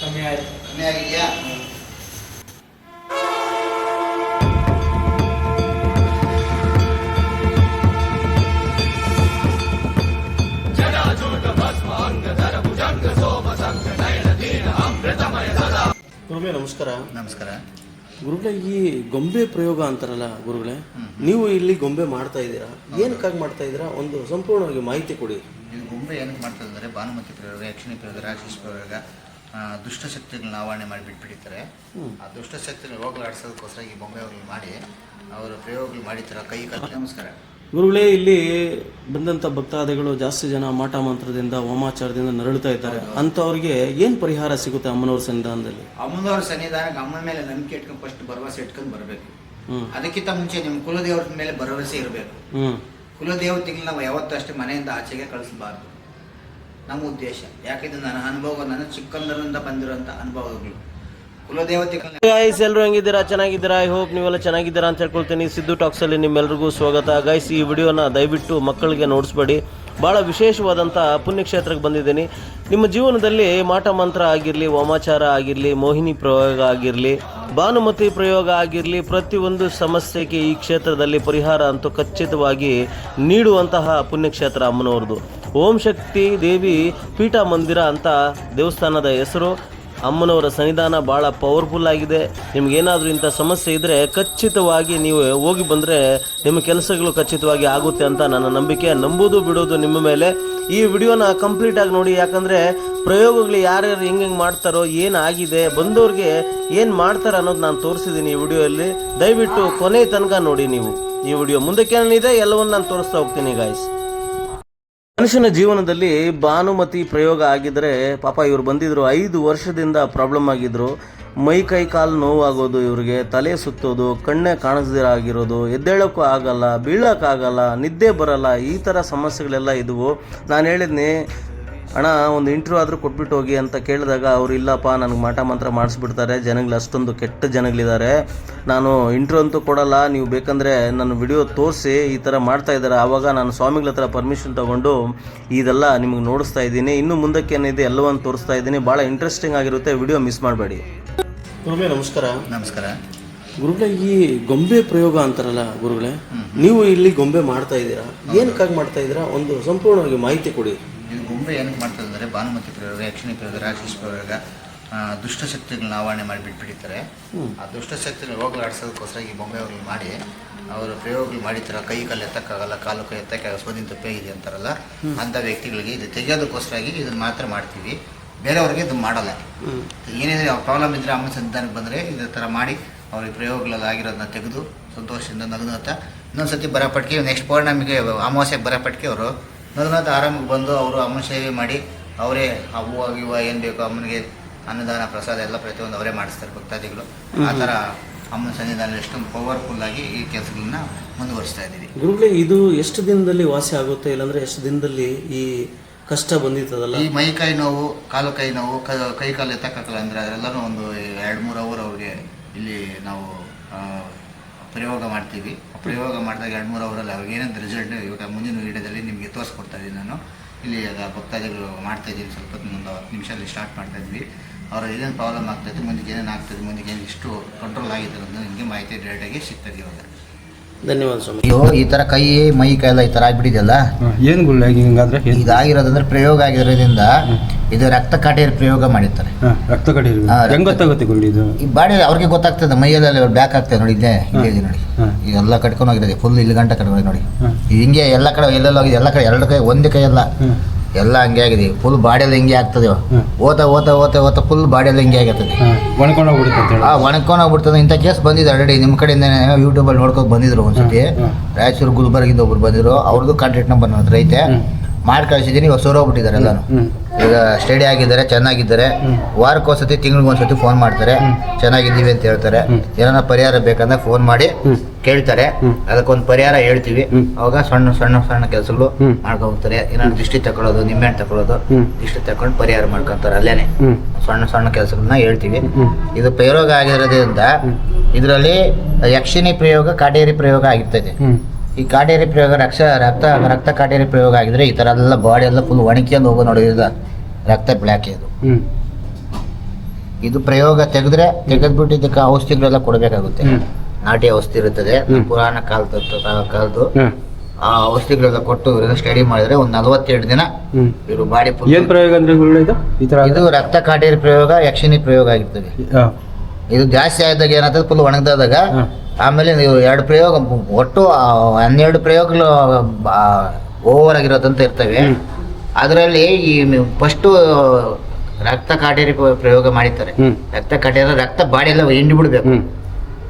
ಕಮ್ಮಿ ಆಯ್ತು. ಕಮ್ಮಿ ಆಗಿದೆಯಾ? ಗುರುಗಳೇ ನಮಸ್ಕಾರ. ನಮಸ್ಕಾರ. ಗುರುಗಳೇ ಈ ಗೊಂಬೆ ಪ್ರಯೋಗ ಅಂತಾರಲ್ಲ ಗುರುಗಳೇ ನೀವು ಇಲ್ಲಿ ಗೊಂಬೆ ಮಾಡ್ತಾ ಇದ್ದೀರಾ? ಏನಕ್ಕಾಗಿ ಮಾಡ್ತಾ ಇದ್ದೀರಾ? ಒಂದು ಸಂಪೂರ್ಣವಾಗಿ ಮಾಹಿತಿ ಕೊಡಿ. ಗೊಂಬೆ ಏನಕ್ಕೆ ಮಾಡ್ತಾ ಇದ್ದಾರೆ? ಭಾನುಮತಿ ಪ್ರಯೋಗ ಯಕ್ಷಿಣಿ ಪ್ರಯೋಗ ರಾಕ್ಷಸ ಪ್ರಯೋಗ. ದುಷ್ಟಶಕ್ತಿಗಳನ್ನ ಆವರಣೆ ಮಾಡಿ ಬಿಟ್ಬಿಟ್ಟಿರ್ತಾರೆ. ಆ ದುಷ್ಟಶಕ್ತಿನ ಹೋಗಲಾಡಿಸೋದಕ್ಕೋಸ್ಕರ ಈ ಗೊಂಬೆಗಳು ಮಾಡಿ ಅವರು ಪ್ರಯೋಗಗಳು ಮಾಡಿರ್ತಾರೆ ಕೈ ಕಾಲು. ನಮಸ್ಕಾರ. ಗುರುಗಳೇ ಇಲ್ಲಿ ಬಂದಂಥ ಭಕ್ತಾದಿಗಳು ಜಾಸ್ತಿ ಜನ ಮಾಟ ಮಂತ್ರದಿಂದ ಹೋಮಾಚಾರದಿಂದ ನರಳುತ್ತಾ ಇದ್ದಾರೆ. ಅಂಥವ್ರಿಗೆ ಏನು ಪರಿಹಾರ ಸಿಗುತ್ತೆ ಅಮ್ಮನವ್ರ ಸನ್ನಿಧಾನದಲ್ಲಿ? ಅಮ್ಮನವ್ರ ಸನ್ನಿಧಾನಕ್ಕೆ ಅಮ್ಮನ ಮೇಲೆ ನಂಬಿಕೆ ಇಟ್ಕೊಂಡು ಫಸ್ಟ್ ಭರವಸೆ ಇಟ್ಕೊಂಡು ಬರಬೇಕು. ಅದಕ್ಕಿಂತ ಮುಂಚೆ ನಿಮ್ಮ ಕುಲದೇವ್ರ ಮೇಲೆ ಭರವಸೆ ಇರಬೇಕು. ಕುಲದೇವತೆಗಳು ನಾವು ಯಾವತ್ತೂ ಅಷ್ಟೇ ಮನೆಯಿಂದ ಆಚೆಗೆ ಕಳಿಸಬಾರ್ದು. ನಮ್ಮ ಉದ್ದೇಶ. ಯಾಕೆಂದ್ರೆ ನನ್ನ ಅನುಭವ, ನನ್ನ ಚಿಕ್ಕಂದರಿಂದ ಬಂದಿರೋಂಥ ಅನುಭವಗಳು. ಕುಲದೇವತೆ ಗೈಸ್ ಎಲ್ಲರೂ ಹೆಂಗಿದ್ದೀರಾ? ಚೆನ್ನಾಗಿದ್ದೀರಾ? ಐ ಹೋಪ್ ನೀವೆಲ್ಲ ಚೆನ್ನಾಗಿದ್ದೀರಾ ಅಂತ ಹೇಳ್ಕೊಳ್ತೀನಿ. ಸಿದ್ದು ಟಾಕ್ಸಲ್ಲಿ ನಿಮ್ಮೆಲ್ಲರಿಗೂ ಸ್ವಾಗತ. ಗೈಸ್ ಈ ವಿಡಿಯೋನ ದಯವಿಟ್ಟು ಮಕ್ಕಳಿಗೆ ನೋಡಿಸ್ಬೇಡಿ. ಭಾಳ ವಿಶೇಷವಾದಂಥ ಪುಣ್ಯಕ್ಷೇತ್ರಕ್ಕೆ ಬಂದಿದ್ದೀನಿ. ನಿಮ್ಮ ಜೀವನದಲ್ಲಿ ಮಾಟ ಮಂತ್ರ ಆಗಿರಲಿ, ವಾಮಾಚಾರ ಆಗಿರಲಿ, ಮೋಹಿನಿ ಪ್ರಯೋಗ ಆಗಿರಲಿ, ಭಾನುಮತಿ ಪ್ರಯೋಗ ಆಗಿರಲಿ, ಪ್ರತಿಯೊಂದು ಸಮಸ್ಯೆಗೆ ಈ ಕ್ಷೇತ್ರದಲ್ಲಿ ಪರಿಹಾರ ಅಂತೂ ಖಚಿತವಾಗಿ ನೀಡುವಂತಹ ಪುಣ್ಯಕ್ಷೇತ್ರ ಅಮ್ಮನವ್ರದ್ದು. ಓಂ ಶಕ್ತಿ ದೇವಿ ಪೀಠ ಮಂದಿರ ಅಂತ ದೇವಸ್ಥಾನದ ಹೆಸರು. ಅಮ್ಮನವರ ಸನ್ನಿಧಾನ ಭಾಳ ಪವರ್ಫುಲ್ ಆಗಿದೆ. ನಿಮ್ಗೇನಾದರೂ ಇಂಥ ಸಮಸ್ಯೆ ಇದ್ದರೆ ಖಚಿತವಾಗಿ ನೀವು ಹೋಗಿ ಬಂದರೆ ನಿಮ್ಮ ಕೆಲಸಗಳು ಖಚಿತವಾಗಿ ಆಗುತ್ತೆ ಅಂತ ನನ್ನ ನಂಬಿಕೆ. ನಂಬೋದು ಬಿಡೋದು ನಿಮ್ಮ ಮೇಲೆ. ಈ ವಿಡಿಯೋನ ಕಂಪ್ಲೀಟಾಗಿ ನೋಡಿ, ಯಾಕಂದರೆ ಪ್ರಯೋಗಗಳು ಯಾರ್ಯಾರು ಹೆಂಗೆ ಹೆಂಗೆ ಮಾಡ್ತಾರೋ ಏನಾಗಿದೆ ಬಂದವ್ರಿಗೆ ಏನು ಮಾಡ್ತಾರೆ ಅನ್ನೋದು ನಾನು ತೋರಿಸಿದ್ದೀನಿ ಈ ವಿಡಿಯೋಲ್ಲಿ. ದಯವಿಟ್ಟು ಕೊನೆ ತನಕ ನೋಡಿ ನೀವು ಈ ವಿಡಿಯೋ. ಮುಂದಕ್ಕೆ ಏನಿದೆ, ಎಲ್ಲವನ್ನು ನಾನು ತೋರಿಸ್ತಾ ಹೋಗ್ತೀನಿ ಗಾಯ್ಸ್ ಮನುಷ್ಯನ ಜೀವನದಲ್ಲಿ ಭಾನುಮತಿ ಪ್ರಯೋಗ ಆಗಿದ್ರೆ ಪಾಪ ಇವ್ರು ಬಂದಿದ್ರು, ಐದು ವರ್ಷದಿಂದ ಪ್ರಾಬ್ಲಮ್ ಆಗಿದ್ರು. ಮೈ ಕೈ ಕಾಲು ನೋವಾಗೋದು ಇವ್ರಿಗೆ, ತಲೆ ಸುತ್ತೋದು, ಕಣ್ಣೆ ಕಾಣಿಸ್ದಿರ ಆಗಿರೋದು ಎದ್ದೇಳೋಕ್ಕೂ ಆಗಲ್ಲ, ಬೀಳೋಕ್ಕಾಗಲ್ಲ, ನಿದ್ದೆ ಬರಲ್ಲ, ಈ ಥರ ಸಮಸ್ಯೆಗಳೆಲ್ಲ ಇದ್ವು. ನಾನು ಹೇಳಿದ್ನಿ ಅಣ್ಣ ಒಂದು ಇಂಟ್ರ್ಯೂ ಆದರೂ ಕೊಟ್ಬಿಟ್ಟು ಹೋಗಿ ಅಂತ ಕೇಳಿದಾಗ ಅವ್ರು ಇಲ್ಲಪ್ಪ ನನಗೆ ಮಾಟ ಮಂತ್ರ ಮಾಡಿಸ್ಬಿಡ್ತಾರೆ ಜನಗಳು ಅಷ್ಟೊಂದು ಕೆಟ್ಟ ಜನಗಳಿದ್ದಾರೆ ನಾನು ಇಂಟ್ರ್ಯೂ ಅಂತೂ ಕೊಡಲ್ಲ ನೀವು ಬೇಕಂದರೆ ನನ್ನ ವಿಡಿಯೋ ತೋರಿಸಿ ಈ ಥರ ಮಾಡ್ತಾ ಇದ್ದಾರೆ. ಆವಾಗ ನಾನು ಸ್ವಾಮಿಗಳ ಹತ್ರ ಪರ್ಮಿಷನ್ ತೊಗೊಂಡು ಇದೆಲ್ಲ ನಿಮಗೆ ನೋಡಿಸ್ತಾ ಇದ್ದೀನಿ. ಇನ್ನೂ ಮುಂದಕ್ಕೆ ಏನಿದೆ ಎಲ್ಲವನ್ನು ತೋರಿಸ್ತಾ ಇದ್ದೀನಿ. ಭಾಳ ಇಂಟ್ರೆಸ್ಟಿಂಗ್ ಆಗಿರುತ್ತೆ ವಿಡಿಯೋ ಮಿಸ್ ಮಾಡಬೇಡಿ. ಗುರುಗಳೇ ನಮಸ್ಕಾರ. ನಮಸ್ಕಾರ. ಗುರುಗಳೇ ಈ ಗೊಂಬೆ ಪ್ರಯೋಗ ಅಂತಾರಲ್ಲ ಗುರುಗಳೇ ನೀವು ಇಲ್ಲಿ ಗೊಂಬೆ ಮಾಡ್ತಾ ಇದ್ದೀರಾ? ಏನಕ್ಕಾಗಿ ಮಾಡ್ತಾ ಇದ್ದೀರಾ? ಒಂದು ಸಂಪೂರ್ಣವಾಗಿ ಮಾಹಿತಿ ಕೊಡಿ. ಇದು ಗೊಂಬೆ ಏನಕ್ಕೆ ಮಾಡ್ತದೆ ಅಂದರೆ ಭಾನುಮತಿ ಪ್ರಯೋಗ ಯಕ್ಷಿಣಿ ಪ್ರಯೋಗ ರಾಕ್ಷಸ ಪ್ರಯೋಗ ದುಷ್ಟಶಕ್ತಿಗಳನ್ನ ಆವರಣೆ ಮಾಡಿ ಬಿಟ್ಬಿಟ್ಟಿರ್ತಾರೆ. ಆ ದುಷ್ಟಶಕ್ತಿಗಳನ್ನ ಹೋಗಲಾಡಿಸೋದಕ್ಕೋಸ್ಕರ ಈ ಬೊಂಬೆಗಳು ಮಾಡಿ ಅವರು ಪ್ರಯೋಗಗಳು ಮಾಡಿರ್ತಾರೆ. ಕೈ ಕಾಲು ಎತ್ತಕ್ಕಾಗಲ್ಲ ಕಾಲು ಕೈ ಎತ್ತಕ್ಕಾಗಲ್ಲ ಸ್ವದಿನ ತಪ್ಪೇ ಇದೆ ಅಂತಾರಲ್ಲ? ಅಂಥ ವ್ಯಕ್ತಿಗಳಿಗೆ ಇದು ತೆಗೆಯೋದಕ್ಕೋಸ್ಕರಾಗಿ ಇದನ್ನು ಮಾತ್ರ ಮಾಡ್ತೀವಿ. ಬೇರೆಯವ್ರಿಗೆ ಇದು ಮಾಡಲ್ಲ. ಏನಿದ್ರೆ ಪ್ರಾಬ್ಲಮ್ ಇದ್ದರೆ ಅಮ್ಮ ಸಂತಾನಕ್ಕೆ ಬಂದರೆ ಇದೇ ಥರ ಮಾಡಿ ಅವ್ರಿಗೆ ಪ್ರಯೋಗಗಳಲ್ಲಿ ಆಗಿರೋದನ್ನ ತೆಗೆದು ಸಂತೋಷದಿಂದ ನಗುನತ್ತ ಇನ್ನೊಂದ್ಸತಿ ಬರಪಟ್ಟಿಗೆ ನೆಕ್ಸ್ಟ್ ಪೌರ್ಣಮಿಗೆ ಅಮಾವಾಸ್ಯೆಗೆ ಬರಪಟ್ಟಿಗೆ ಅವರು ನಗುನತ್ತ ಆರಾಮಾಗಿ ಬಂದು ಅವರು ಅಮ್ಮನ ಸೇವೆ ಮಾಡಿ ಅವರೇ ಆ ಹೂವು ಗಿವ ಏನು ಬೇಕೋ ಅಮ್ಮನಿಗೆ ಅನ್ನದಾನ ಪ್ರಸಾದ ಎಲ್ಲ ಪ್ರತಿಯೊಂದು ಅವರೇ ಮಾಡಿಸ್ತಾರೆ ಭಕ್ತಾದಿಗಳು. ಆ ಥರ ಅಮ್ಮನ ಸನ್ನಿಧಾನದಲ್ಲಿ ಎಷ್ಟೊಂದು ಪವರ್ಫುಲ್ ಆಗಿ ಈ ಕೆಲಸಗಳನ್ನ ಮುಂದುವರಿಸ್ತಾ ಇದ್ದೀವಿ. ಗುರುಗಳೇ ಇದು ಎಷ್ಟು ದಿನದಲ್ಲಿ ವಾಸಿ ಆಗುತ್ತೆ? ಇಲ್ಲಾಂದ್ರೆ ಎಷ್ಟು ದಿನದಲ್ಲಿ ಈ ಕಷ್ಟ ಬಂದಿತ್ತದಲ್ಲ ಈ ಮೈ ಕೈ ನೋವು ಕಾಲು ಕೈ ನೋವು ಕ- ಕೈ ಕಾಲು ಎತ್ತಕ್ಕಲ್ಲ ಅಂದರೆ ಅದೆಲ್ಲನೂ ಒಂದು ಎರಡು ಮೂರು ಅವರ್ ಅವ್ರಿಗೆ ಇಲ್ಲಿ ನಾವು ಪ್ರಯೋಗ ಮಾಡ್ತೀವಿ. ಪ್ರಯೋಗ ಮಾಡಿದಾಗ ಎರಡು ಮೂರು ಅವರಲ್ಲಿ ಅವ್ರಿಗೆ ಏನಂತ ರಿಸಲ್ಟ್ ಇವಾಗ ಮುಂದಿನ ವೀಡಿಯೋದಲ್ಲಿ ನಿಮಗೆ ತೋರಿಸ್ಕೊಡ್ತಾ ಇದ್ದೀನಿ ನಾನು. ಇಲ್ಲಿ ಆಗ ಭಕ್ತಾದಿಗಳು ಮಾಡ್ತಾ ಇದ್ದೀನಿ ಸ್ವಲ್ಪ ಹೊತ್ತು ಒಂದು ಹತ್ತು ನಿಮಿಷದಲ್ಲಿ ಸ್ಟಾರ್ಟ್ ಮಾಡ್ತಾ ಇದ್ವಿ. ಅವ್ರ ಏನೇನು ಪ್ರಾಬ್ಲಮ್ ಆಗ್ತೈತೆ ಮುಂದಕ್ಕೆ ಏನೇನು ಆಗ್ತದೆ ಮುಂದಕ್ಕೆ ಏನು ಇಷ್ಟು ಕಂಟ್ರೋಲ್ ಆಗಿದೆ ಅಂತ ನಿಮಗೆ ಮಾಹಿತಿ ಡೈರೆಕ್ಟಾಗಿ ಸಿಗ್ತದೆ ಇವಾಗ. ಧನ್ಯವಾದ ಸ್ವಾಮಿ. ಅಯ್ಯೋ ಈ ಥರ ಕೈ ಮೈ ಕೈ ಎಲ್ಲ ಈ ಥರ ಆಗ್ಬಿಟ್ಟಿದೆಯಲ್ಲ? ಏನು ಗುಳ್ಳ ಹಿಂಗಾದ್ರೆ? ಇದಾಗಿರೋದಂದ್ರೆ ಪ್ರಯೋಗ ಆಗಿರೋದ್ರಿಂದ ಇದು ರಕ್ತ ಕಾಟೇರಿ ಪ್ರಯೋಗ. ಮಾಡಿರ್ತಾರೆ ರಕ್ತ ಹೆಂಗ್ ಗೊತ್ತಾಗುತ್ತೆ ಇದು? ಈ ಬಾಡಿ ಅವ್ರಿಗೆ ಗೊತ್ತಾಗ್ತದೆ ಮೈಯಲ್ಲಿ ಬ್ಯಾಕ್ ಆಗ್ತದೆ ನೋಡಿ ಇಲ್ಲೇ ಇಲ್ಲೇ ಇದೆ ನೋಡಿ. ಇದೆಲ್ಲ ಕಟ್ಕೊಂಡು ಹೋಗಿರೋದು ಫುಲ್ ಇಲ್ಲಿ ಗಂಟ ಕಟ್ಕೊಂಡು ನೋಡಿ. ಇದು ಹಿಂಗೆ ಎಲ್ಲ ಕಡೆ ಎಲ್ಲೆಲ್ಲ ಹೋಗಿದೆ ಎಲ್ಲ ಕಡೆ ಎರಡು ಕೈ ಒಂದೇ ಕೈ ಎಲ್ಲ. ಎಲ್ಲ ಹಂಗೆ ಆಗಿದೆ ಫುಲ್ ಬಾಡಿಯಲ್ಲಿ ಹಿಂಗೆ ಆಗ್ತದೆ ಓತಾ ಓತ ಓತ ಓತ ಫುಲ್ ಬಾಡಿಯಲ್ಲಿ ಹಿಂಗೆ ಆಗಿರ್ತದೆ ಒಣ್ಕೊಂಡು ಆ ಒಣಕೊಂಡು ಹೋಗ್ಬಿಡ್ತದೆ. ಇಂಥ ಕೇಸ್ ಬಂದಿದೆ ಆಲ್ರೆಡಿ ನಿಮ್ಮ ಕಡೆಯಿಂದ ಯೂಟ್ಯೂಬಲ್ಲಿ ನೋಡ್ಕೊಂಡು ಬಂದಿದ್ರು ಒಂದ್ಸತಿ. ರಾಯಚೂರು ಗುಲ್ಬರ್ಗಿಂದ ಒಬ್ರು ಬಂದಿದ್ರು. ಅವ್ರದ್ದು ಕಾಂಟ್ಯಾಕ್ಟ್ ನಂಬರ್ ನನ್ನ ಹತ್ರ ಐತೆ. ಮಾಡಿ ಕಳಿಸಿದ್ದೀನಿ ಇವಾಗ ಸೋರೋಗ್ಬಿಟ್ಟಿದ್ದಾರೆ ಎಲ್ಲಾನು. ಈಗ ಸ್ಟಡಿ ಆಗಿದ್ದಾರೆ ಚೆನ್ನಾಗಿದ್ದಾರೆ. ವಾರಕ್ಕೊಂದ್ಸತಿ ತಿಂಗಳಿಗೊಂದ್ಸತಿ ಫೋನ್ ಮಾಡ್ತಾರೆ. ಚೆನ್ನಾಗಿದ್ದೀವಿ ಅಂತ ಹೇಳ್ತಾರೆ. ಏನಾರ ಪರಿಹಾರ ಬೇಕಂದ್ರೆ ಫೋನ್ ಮಾಡಿ. ಕೇಳ್ತಾರೆ. ಅದಕ್ಕೊಂದು ಪರಿಹಾರ ಹೇಳ್ತೀವಿ. ಅವಾಗ ಸಣ್ಣ ಸಣ್ಣ ಸಣ್ಣ ಕೆಲಸಗಳು ಹೋಗ್ತಾರೆ ಏನಾದ್ರು ದೃಷ್ಟಿ ತಗೊಳ್ಳೋದು ನಿಂಬೆಹಣ್ಣು ತಗೊಳ್ಳೋದು. ದೃಷ್ಟಿ ತಗೊಂಡು ಪರಿಹಾರ ಮಾಡ್ಕೊಂತಾರೆ ಅಲ್ಲೇನೆ. ಸಣ್ಣ ಸಣ್ಣ ಕೆಲಸಗಳನ್ನ ಹೇಳ್ತೀವಿ. ಇದು ಪ್ರಯೋಗ ಆಗಿರೋದ್ರಿಂದ ಇದರಲ್ಲಿ ಯಕ್ಷಿಣಿ ಪ್ರಯೋಗ ಕಾಟೇರಿ ಪ್ರಯೋಗ ಆಗಿರ್ತದೆ ಹ್ಮ್. ಈ ಕಾಟೇರಿ ಪ್ರಯೋಗ ರಕ್ಷ ರಕ್ತ ರಕ್ತ ಕಾಟೇರಿ ಪ್ರಯೋಗ ಆಗಿದ್ರೆ ಈ ಥರ ಎಲ್ಲ ಬಾಡಿ ಎಲ್ಲ ಫುಲ್ ಒಣಕ್ಯಂದು ಹೋಗೋ ನೋಡಿ ರಕ್ತ ಬ್ಲ್ಯಾಕ್ ಇದು. ಇದು ಪ್ರಯೋಗ ತೆಗೆದ್ರೆ ತೆಗೆದ್ಬಿಟ್ಟು ಇದಕ್ಕೆ ಔಷಧಿಗಳೆಲ್ಲ ಕೊಡಬೇಕಾಗುತ್ತೆ. ನಾಟಿ ಔಷಧಿ ಇರುತ್ತದೆ ಪುರಾಣ ಕಾಲದ ಕಾಲದ್ದು. ಆ ಔಷಧಿಗಳೆಲ್ಲ ಕೊಟ್ಟು ಸ್ಟಡಿ ಮಾಡಿದ್ರೆ ಒಂದು ನಲವತ್ತೆರಡು ದಿನ ಇವರು ಬಾಡಿ ಏನು ಪ್ರಯೋಗ ಅಂದ್ರೆ ಇದು? ಈ ಥರ ಇದು ರಕ್ತ ಕಾಟೇರಿ ಪ್ರಯೋಗ ಯಕ್ಷಿಣಿ ಪ್ರಯೋಗ ಆಗಿರ್ತದೆ. ಇದು ಜಾಸ್ತಿ ಆದಾಗ ಏನಾಗ್ತದೆ? ಫುಲ್ ಒಣಗ್ದಾಗ ಹಾಂ. ಆಮೇಲೆ ನೀವು ಎರಡು ಪ್ರಯೋಗ ಒಟ್ಟು ಹನ್ನೆರಡು ಪ್ರಯೋಗಗಳು ಓವರ್ ಆಗಿರೋದಂತ ಇರ್ತವೆ. ಅದರಲ್ಲಿ ಈ ಫಸ್ಟು ರಕ್ತ ಕಾಟೇರಿ ಪ್ರಯೋಗ ಮಾಡಿರ್ತಾರೆ. ರಕ್ತ ಕಾಟೇರಿ ರಕ್ತ ಬಾಡಿ ಎಲ್ಲ ಹಿಂಡಿ ಬಿಡ್ಬೇಕು.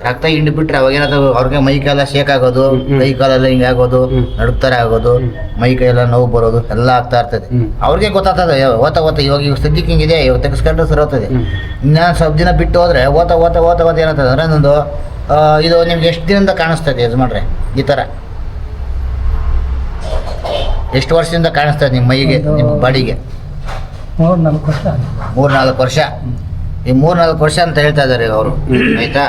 ರಕ್ತ ಹಿಂಡಿ ಬಿಟ್ರೆ ಅವಾಗ ಏನಾದ್ರು ಅವ್ರಿಗೆ ಮೈ ಕಾಲ ಶೇಕ್ ಆಗೋದು. ಕೈ ಕಾಲೆಲ್ಲ ಹಿಂಗೆ ಆಗೋದು ಹ್ಮ್. ನಡುತ್ತರ ಆಗೋದು ಮೈ ಕೈ ಎಲ್ಲ ನೋವು ಬರೋದು ಎಲ್ಲ ಆಗ್ತಾ ಇರ್ತದೆ. ಅವ್ರಿಗೆ ಗೊತ್ತಾಗ್ತದೆ ಓತ ಓತ ಇವಾಗ ಇವಾಗ ಸದ್ಯಕ್ಕೆ ಹಿಂಗಿದೆ ಇವಾಗ ತೆಗೆಸ್ಕೊಂಡ್ರೆ ಸರಿ ಹೋಗ್ತದೆ. ಇನ್ನೊಂದು ಇನ್ನು ಸ್ವಲ್ಪ ದಿನ ಬಿಟ್ಟು ಹೋದ್ರೆ ಓತ ಓತ ಓತ ಓತ ಏನಾಗ್ತದೆ ಅಂದ್ರೆ ನಂದು ಇದು ನಿಮ್ಗೆ ಎಷ್ಟು ದಿನದಿಂದ ಕಾಣಿಸ್ತದೆ ಯಜಮಾನ್ರೆ ಈ ಥರ ಎಷ್ಟು ವರ್ಷದಿಂದ ಕಾಣಿಸ್ತದೆ ನಿಮ್ಮ ಮೈಗೆ ನಿಮ್ಮ ಬಾಡಿಗೆ? ಮೂರು ನಾಲ್ಕು ವರ್ಷ ಆಗಿದೆ. ಮೂರ್ ನಾಲ್ಕು ವರ್ಷ? ಈ ಮೂರ್ನಾಲ್ಕು ವರ್ಷ ಅಂತ ಹೇಳ್ತಾ ಇದಾರೆ ಅವರು ಆಯ್ತಾ?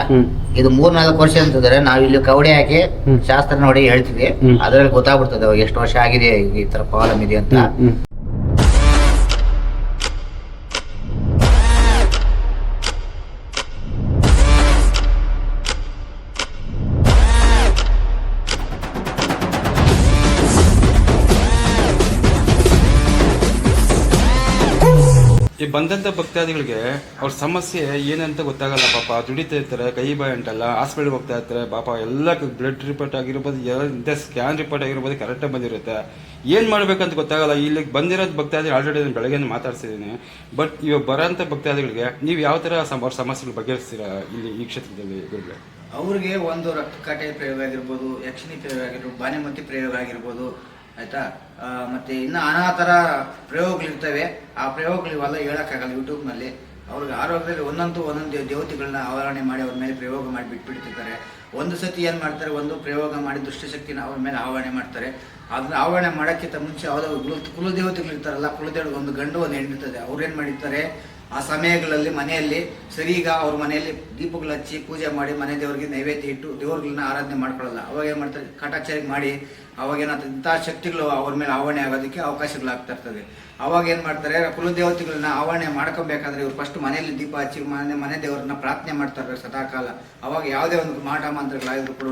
ಇದು ಮೂರ್ನಾಲ್ಕು ವರ್ಷ ಅಂತಂದ್ರೆ ನಾವು ಇಲ್ಲಿ ಕವಡೆ ಹಾಕಿ. ಶಾಸ್ತ್ರ ನೋಡಿ ಹೇಳ್ತೀವಿ. ಅದ್ರಲ್ಲಿ ಗೊತ್ತಾಗ್ಬಿಡ್ತದೆ ಅವಾಗ ಎಷ್ಟು ವರ್ಷ ಆಗಿದೆ ಈ ತರ ಪ್ರಾಬ್ಲಮ್ ಇದೆ ಅಂತ ಈ ಬಂದಂಥ ಭಕ್ತಾದಿಗಳಿಗೆ ಅವ್ರ ಸಮಸ್ಯೆ ಏನಂತ ಗೊತ್ತಾಗಲ್ಲ ಪಾಪ. ದುಡಿತಾ ಇರ್ತಾರೆ, ಕೈ ಬಾಯಿ ಅಂಟಲ್ಲ ಹಾಸ್ಪಿಟಲ್ಗೆ ಹೋಗ್ತಾ ಇರ್ತಾರೆ, ಪಾಪ ಎಲ್ಲ ಬ್ಲಡ್ ರಿಪೋರ್ಟ್ ಆಗಿರ್ಬೋದು, ಎಲ್ಲ ಸ್ಕ್ಯಾನ್ ರಿಪೋರ್ಟ್ ಆಗಿರ್ಬೋದು ಕರೆಕ್ಟಾಗಿ ಬಂದಿರುತ್ತೆ. ಏನು ಮಾಡ್ಬೇಕಂತ ಗೊತ್ತಾಗಲ್ಲ. ಇಲ್ಲಿಗೆ ಬಂದಿರೋದು ಭಕ್ತಾದಿ ಆಲ್ರೆಡಿ ನಾನು ಬೆಳಗ್ಗೆ ಮಾತಾಡ್ಸಿದ್ದೀನಿ ಬಟ್ ಇವಾಗ ಬರೋಂಥ ಭಕ್ತಾದಿಗಳಿಗೆ ನೀವು ಯಾವ ಥರ ಅವ್ರ ಸಮಸ್ಯೆಗಳು ಬಗೆಹರಿಸ್ತೀರಾ ಇಲ್ಲಿ ಈ ಕ್ಷೇತ್ರದಲ್ಲಿ ಗುರುಗಳೇ? ಅವ್ರಿಗೆ ಒಂದು ರಕ್ತ ಕಟ್ಟೆ ಪ್ರಯೋಗ ಆಗಿರ್ಬೋದು, ಯಕ್ಷಿಣಿ ಪ್ರಯೋಗ ಆಗಿರ್ಬೋದು ಬಾನೆಮತಿ ಪ್ರಯೋಗ ಆಗಿರ್ಬೋದು, ಆಯ್ತಾ? ಮತ್ತೆ ಇನ್ನು ನಾನಾ ಥರ ಪ್ರಯೋಗಗಳಿರ್ತವೆ ಆ ಪ್ರಯೋಗಗಳಿವೆಲ್ಲ ಹೇಳೋಕ್ಕಾಗಲ್ಲ ಯೂಟ್ಯೂಬ್ನಲ್ಲಿ ಅವ್ರಿಗೆ ಆರೋಗ್ಯದಲ್ಲಿ ಒಂದಂತೂ ಒಂದೊಂದು ದೇವ- ದೇವತೆಗಳನ್ನ ಆವರಣೆ ಮಾಡಿ ಅವ್ರ ಮೇಲೆ ಪ್ರಯೋಗ ಮಾಡಿ ಬಿಟ್ಬಿಡ್ತಿರ್ತಾರೆ. ಒಂದು ಸತಿ ಏನು ಮಾಡ್ತಾರೆ? ಒಂದು ಪ್ರಯೋಗ ಮಾಡಿ ದುಷ್ಟಶಕ್ತಿನ ಅವ್ರ ಮೇಲೆ ಆವರಣೆ ಮಾಡ್ತಾರೆ. ಅದನ್ನ ಆವರಣೆ ಮಾಡೋಕ್ಕಿಂತ ಮುಂಚೆ ಅವರ ಕುಲ ಕುಲದೇವತೆಗಳು ಇರ್ತಾರಲ್ಲ ಕುಲದೇವ ಒಂದು ಗಂಡು, ಒಂದು ಹೆಣ್ಣಿರ್ತದೆ ಅವ್ರೇನು ಮಾಡಿರ್ತಾರೆ? ಆ ಸಮಯಗಳಲ್ಲಿ ಮನೆಯಲ್ಲಿ ಸರಿಗ ಅವ್ರ ಮನೆಯಲ್ಲಿ ದೀಪಗಳು ಹಚ್ಚಿ ಪೂಜೆ ಮಾಡಿ ಮನೆ ದೇವರಿಗೆ ನೈವೇದ್ಯ ಇಟ್ಟು ದೇವರುಗಳನ್ನ ಆರಾಧನೆ ಮಾಡ್ಕೊಳ್ಳಲ್ಲ. ಅವಾಗ ಏನು ಮಾಡ್ತಾರೆ? ಕಾಟಾಚಾರಿ ಮಾಡಿ ಅವಾಗ ಏನಾಗ್ತದೆ? ಇಂಥ ಶಕ್ತಿಗಳು ಅವ್ರ ಮೇಲೆ ಆವರಣೆ ಆಗೋದಕ್ಕೆ ಅವಕಾಶಗಳಾಗ್ತಾ ಇರ್ತದೆ ಅವಾಗ ಏನು ಮಾಡ್ತಾರೆ? ಕುಲದೇವತೆಗಳನ್ನ ಆವರಣೆ ಮಾಡ್ಕೊಬೇಕಾದ್ರೆ ಇವ್ರು ಫಸ್ಟ್ ಮನೆಯಲ್ಲಿ ದೀಪ ಹಚ್ಚಿ ಮನೆ ಮನೆ ದೇವರನ್ನ ಪ್ರಾರ್ಥನೆ ಮಾಡ್ತಾರೆ ಸದಾಕಾಲ. ಅವಾಗ ಯಾವುದೇ ಒಂದು ಮಾಟ ಮಂತ್ರಗಳಾಗಿದ್ರು ಕೂಡ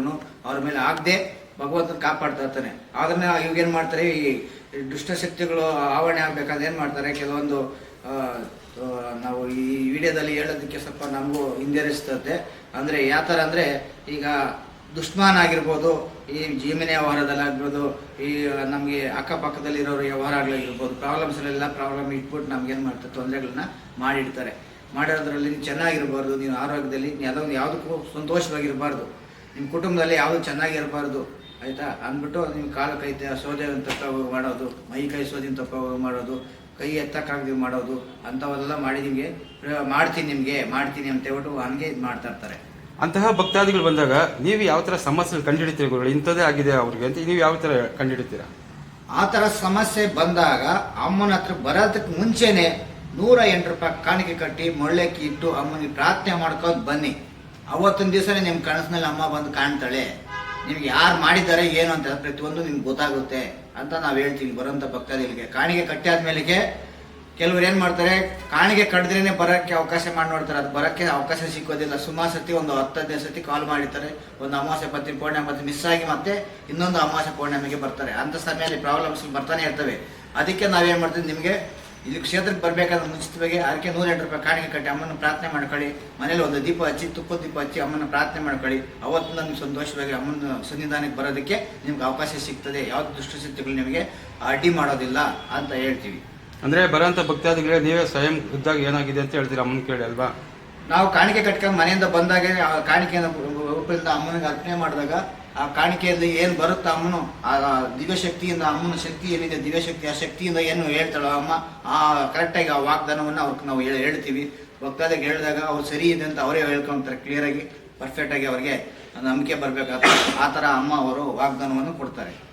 ಅವ್ರ ಮೇಲೆ ಆಗದೆ ಭಗವಂತನ ಕಾಪಾಡ್ತಾ ಇರ್ತಾನೆ. ಅದನ್ನ ಇವಾಗ ಏನು ಮಾಡ್ತಾರೆ? ಈ ದುಷ್ಟಶಕ್ತಿಗಳು ಆವರಣೆ ಆಗ್ಬೇಕಾದ್ರೆ ಏನು ಮಾಡ್ತಾರೆ? ಕೆಲವೊಂದು ನಾವು ಈ ವಿಡಿಯೋದಲ್ಲಿ ಹೇಳೋದಕ್ಕೆ ಸ್ವಲ್ಪ ನಮಗೂ ಹಿಂಜರಿಸ್ತದೆ. ಅಂದರೆ ಯಾವ ಥರ ಅಂದರೆ ಈಗ ದುಷ್ಮಾನ್ ಆಗಿರ್ಬೋದು, ಈ ಜೀವನ ವ್ಯವಹಾರದಲ್ಲಾಗಿರ್ಬೋದು ಈ ನಮಗೆ ಅಕ್ಕಪಕ್ಕದಲ್ಲಿರೋ ವ್ಯವಹಾರಗಳಾಗಿರ್ಬೋದು ಪ್ರಾಬ್ಲಮ್ಸ್ಗಳೆಲ್ಲ ಪ್ರಾಬ್ಲಮ್ ಇಟ್ಬಿಟ್ಟು ನಮ್ಗೆ ಏನು ಮಾಡ್ತಾರೆ ತೊಂದರೆಗಳನ್ನ ಮಾಡಿಡ್ತಾರೆ. ಮಾಡಿರೋದ್ರಲ್ಲಿ ನೀವು ಚೆನ್ನಾಗಿರಬಾರ್ದು, ನೀವು ಆರೋಗ್ಯದಲ್ಲಿ ಯಾವುದೊಂದು ಯಾವುದಕ್ಕೂ ಸಂತೋಷವಾಗಿರಬಾರ್ದು. ನಿಮ್ಮ ಕುಟುಂಬದಲ್ಲಿ ಯಾವುದು ಚೆನ್ನಾಗಿರಬಾರ್ದು, ಆಯಿತಾ? ಅಂದ್ಬಿಟ್ಟು ನಿಮ್ಮ ಕಾಲು ಕೈ ತ- ಸೋದೆ ತಪ್ಪ ಮಾಡೋದು, ಮೈ ಕೈ ಸೋದಿನ ತಪ್ಪ ಮಾಡೋದು ಕೈ ಎತ್ತಕ್ಕಾಗದೆ ಮಾಡೋದು ಅಂಥವೆಲ್ಲ ಮಾಡಿ ನಿಮಗೆ ಮಾಡ್ತೀನಿ ನಿಮಗೆ ಮಾಡ್ತೀನಿ ಅಂತ ಹೇಳ್ಬಿಟ್ಟು ಹಂಗೆ ಇದು ಮಾಡ್ತಾ ಇರ್ತಾರೆ. ಅಂತಹ ಭಕ್ತಾದಿಗಳು ಬಂದಾಗ ನೀವು ಯಾವ ಥರ ಸಮಸ್ಯೆ ಕಂಡುಹಿಡಿತೀರಿ ಗುರುಗಳು? ಇಂಥದ್ದೇ ಆಗಿದೆ ಅವ್ರಿಗೆ ಅಂತ ನೀವು ಯಾವ ಥರ ಕಂಡುಹಿಡಿತೀರಾ? ಆ ಥರ ಸಮಸ್ಯೆ ಬಂದಾಗ ಅಮ್ಮನ ಹತ್ರ ಬರೋದಕ್ಕೆ ಮುಂಚೆನೆ ನೂರ ಎಂಟು ರೂಪಾಯಿ ಕಾಣಿಕೆ ಕಟ್ಟಿ ಮೊಳ್ಳೆಕ್ಕಿ ಇಟ್ಟು ಅಮ್ಮನಿಗೆ ಪ್ರಾರ್ಥನೆ ಮಾಡ್ಕೊಂಡು ಬನ್ನಿ. ಅವತ್ತೊಂದು ದಿವಸನೇ ನಿಮ್ಮ ಕನಸಿನಲ್ಲಿ ಅಮ್ಮ ಬಂದು ಕಾಣ್ತಾಳೆ. ನಿಮ್ಗೆ ಯಾರು ಮಾಡಿದ್ದಾರೆ ಏನು ಅಂತ ಪ್ರತಿಯೊಂದು ನಿಮ್ಗೆ ಗೊತ್ತಾಗುತ್ತೆ. ಅಂತ ನಾವು ಹೇಳ್ತೀವಿ ಬರೋಂಥ ಭಕ್ತಾದಿಗಳಿಗೆ. ಕಾಣಿಗೆ ಕಟ್ಟಿ ಆದ್ಮೇಲೆ ಕೆಲವ್ರು ಏನು ಮಾಡ್ತಾರೆ, ಕಾಣಿಗೆ ಕಡ್ದ್ರೇನೆ ಬರೋಕ್ಕೆ ಅವಕಾಶ ಮಾಡಿ ನೋಡ್ತಾರೆ. ಅದು ಬರೋಕ್ಕೆ ಅವಕಾಶ ಸಿಕ್ಕೋದಿಲ್ಲ. ಸುಮಾರು ಸತಿ ಒಂದು ಹತ್ತು ಹದಿನೈದು ಸತಿ ಕಾಲ್ ಮಾಡಿರ್ತಾರೆ. ಒಂದು ಅಮಾವಾಸ್ಯೆ ಪತ್ನಿ ಪೌರ್ಣಿಮೆ ಮತ್ತೆ ಮಿಸ್ ಆಗಿ ಮತ್ತೆ ಇನ್ನೊಂದು ಅಮಾವಾಸ್ಯೆ ಪೌರ್ಣಿಮೆಗೆ ಬರ್ತಾರೆ. ಅಂಥ ಸಮಯದಲ್ಲಿ ಪ್ರಾಬ್ಲಮ್ಸ್ ಬರ್ತಾನೆ ಇರ್ತವೆ. ಅದಕ್ಕೆ ನಾವೇನು ಮಾಡ್ತೀವಿ, ನಿಮಗೆ ಇಲ್ಲಿ ಕ್ಷೇತ್ರಕ್ಕೆ ಬರಬೇಕಾದ್ರೆ ಮುಂಚಿತವಾಗಿ ಅದಕ್ಕೆ ನೂರೆಂಟು ರೂಪಾಯಿ ಕಾಣಿಕೆ ಕಟ್ಟಿ ಅಮ್ಮನ ಪ್ರಾರ್ಥನೆ ಮಾಡ್ಕೊಳ್ಳಿ. ಮನೇಲಿ ಒಂದು ದೀಪ ಹಚ್ಚಿ ತುಪ್ಪದ ದೀಪ ಹಚ್ಚಿ ಅಮ್ಮನ ಪ್ರಾರ್ಥನೆ ಮಾಡ್ಕೊಳ್ಳಿ. ಅವತ್ತು ನಿಮ್ಗೆ ಸಂತೋಷವಾಗಿ ಅಮ್ಮನ ಸನ್ನಿಧಾನಕ್ಕೆ ಬರೋದಕ್ಕೆ ನಿಮ್ಗೆ ಅವಕಾಶ ಸಿಗ್ತದೆ. ಯಾವ್ದು ದುಷ್ಟಶಕ್ತಿಗಳು ನಿಮಗೆ ಅಡ್ಡಿ ಮಾಡೋದಿಲ್ಲ ಅಂತ ಹೇಳ್ತೀವಿ. ಅಂದರೆ ಬರೋಂಥ ಭಕ್ತಾದಿಗಳೇ ನೀವೇ ಸ್ವಯಂ ಖುದ್ದಾಗಿ ಏನಾಗಿದೆ ಅಂತ ಹೇಳ್ತೀರಾ? ಅಮ್ಮನ ಕೇಳಿ ಅಲ್ವಾ? ನಾವು ಕಾಣಿಕೆ ಕಟ್ಕೊಂಡು ಮನೆಯಿಂದ ಬಂದಾಗ ಆ ಕಾಣಿಕೆಯನ್ನು ರೂಪದಿಂದ ಅಮ್ಮನಿಗೆ ಅರ್ಪಣೆ ಮಾಡಿದಾಗ ಆ ಕಾಣಿಕೆಯಲ್ಲಿ ಏನು ಬರುತ್ತೋ ಅಮ್ಮನು? ಆ ದಿವ್ಯಶಕ್ತಿಯಿಂದ ಅಮ್ಮನ ಶಕ್ತಿ ಏನಿದೆ? ದಿವ್ಯಶಕ್ತಿ, ಆ ಶಕ್ತಿಯಿಂದ ಏನು ಹೇಳ್ತಾಳೋ ಅಮ್ಮ? ಆ ಕರೆಕ್ಟಾಗಿ ಆ ವಾಗ್ದಾನವನ್ನು ಅವ್ರಿಗೆ ನಾವು ಹೇಳ್- ಹೇಳ್ತೀವಿ. ಭಕ್ತಾದಿಗೆ ಹೇಳಿದಾಗ ಅವ್ರು ಸರಿ ಇದೆ ಅಂತ ಅವರೇ ಹೇಳ್ಕೊಂತಾರೆ ಕ್ಲಿಯರಾಗಿ ಪರ್ಫೆಕ್ಟಾಗಿ ಅವ್ರಿಗೆ ನಂಬಿಕೆ ಬರಬೇಕಾದ್ರೆ ಆ ಥರ ಅಮ್ಮ ಅವರು ವಾಗ್ದಾನವನ್ನು ಕೊಡ್ತಾರೆ.